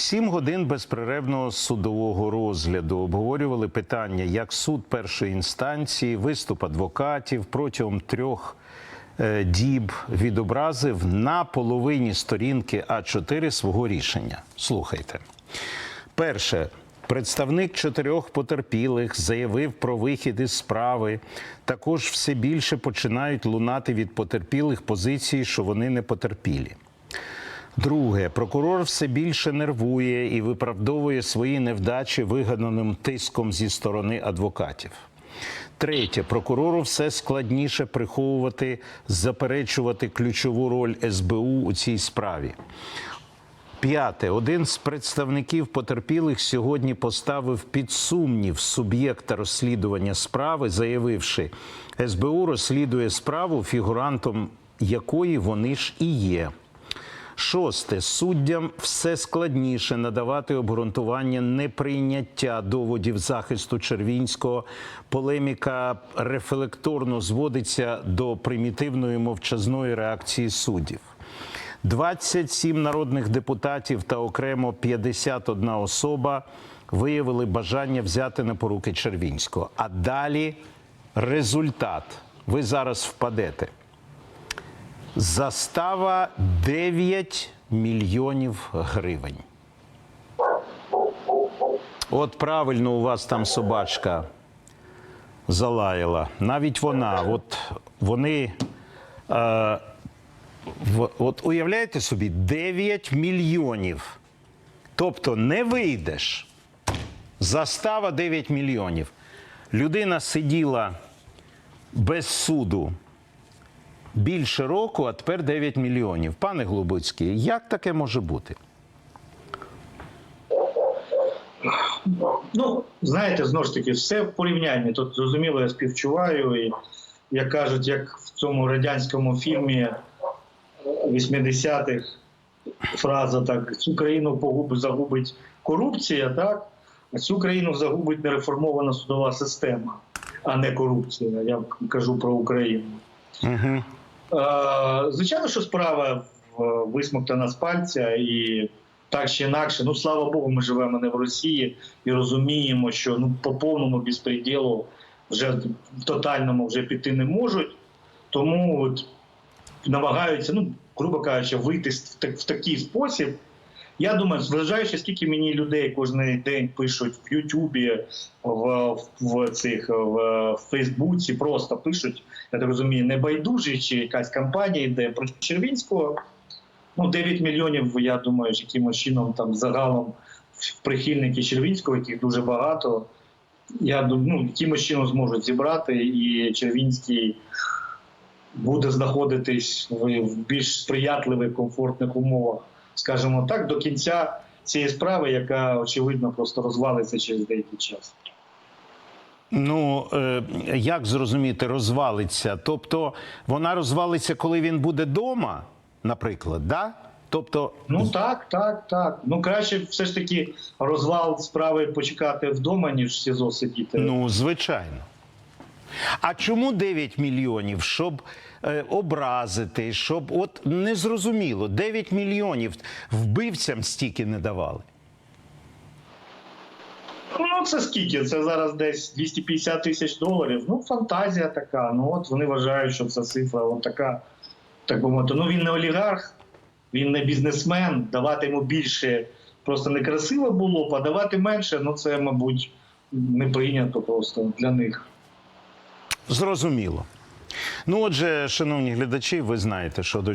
Сім годин безперервного судового розгляду обговорювали питання, як суд першої інстанції, виступ адвокатів протягом трьох е, діб відобразив на половині сторінки А4 свого рішення. Слухайте. Перше. Представник чотирьох потерпілих заявив про вихід із справи. Також все більше починають лунати від потерпілих позиції, що вони не потерпілі. Друге, прокурор все більше нервує і виправдовує свої невдачі вигаданим тиском зі сторони адвокатів. Третє, прокурору все складніше приховувати, заперечувати ключову роль СБУ у цій справі. П'яте, один з представників потерпілих сьогодні поставив під сумнів суб'єкта розслідування справи, заявивши, СБУ розслідує справу, фігурантом якої вони ж і є. Шосте суддям все складніше надавати обґрунтування неприйняття доводів захисту Червінського. Полеміка рефлекторно зводиться до примітивної мовчазної реакції суддів. 27 народних депутатів та окремо 51 особа виявили бажання взяти на поруки Червінського. А далі результат. Ви зараз впадете. Застава 9 мільйонів гривень. От правильно у вас там собачка залаяла. Навіть вона. От вони. Е, от уявляєте собі, 9 мільйонів. Тобто не вийдеш. Застава 9 мільйонів. Людина сиділа без суду більше року, а тепер 9 мільйонів. Пане Глубоцький, як таке може бути? Ну, знаєте, знову ж таки, все в порівнянні. Тут зрозуміло, я співчуваю, і як кажуть, як в цьому радянському фільмі 80-х фраза так: цю країну погуб, загубить корупція, так? А цю країну загубить нереформована судова система, а не корупція. Я кажу про Україну. Угу. Е, Звичайно, що справа висмоктана з пальця, і так чи інакше, ну слава Богу, ми живемо не в Росії і розуміємо, що ну по повному безпреділу вже в тотальному вже піти не можуть. Тому от намагаються, ну грубо кажучи, вийти в такий спосіб. Я думаю, зважаючи, скільки мені людей кожен день пишуть в Ютубі, в, в цих в Фейсбуці, просто пишуть, я так розумію, небайдужі чи якась кампанія йде про Червінського. Ну, 9 мільйонів, я думаю, якимось чином там загалом прихильники Червінського, яких дуже багато. Я ну, якимось чином зможуть зібрати, і Червінський буде знаходитись в більш сприятливих, комфортних умовах, скажімо так, до кінця цієї справи, яка очевидно просто розвалиться через деякий час. Ну, е, як зрозуміти, розвалиться? Тобто вона розвалиться, коли він буде вдома, наприклад, да? Тобто, Ну так, так, так. Ну краще все ж таки розвал справи почекати вдома, ніж в СІЗО сидіти. ну, звичайно. А чому 9 мільйонів? Щоб образити, щоб от незрозуміло, 9 мільйонів вбивцям стільки не давали. Ну це скільки? Це зараз десь 250 тисяч доларів. Ну, фантазія така. Ну от вони вважають, що ця цифра от така, так би мовити. Ну він не олігарх, він не бізнесмен. Давати йому більше просто некрасиво було, б, а давати менше, ну це, мабуть, не прийнято просто для них. Зрозуміло. Ну, отже, шановні глядачі, ви знаєте, що до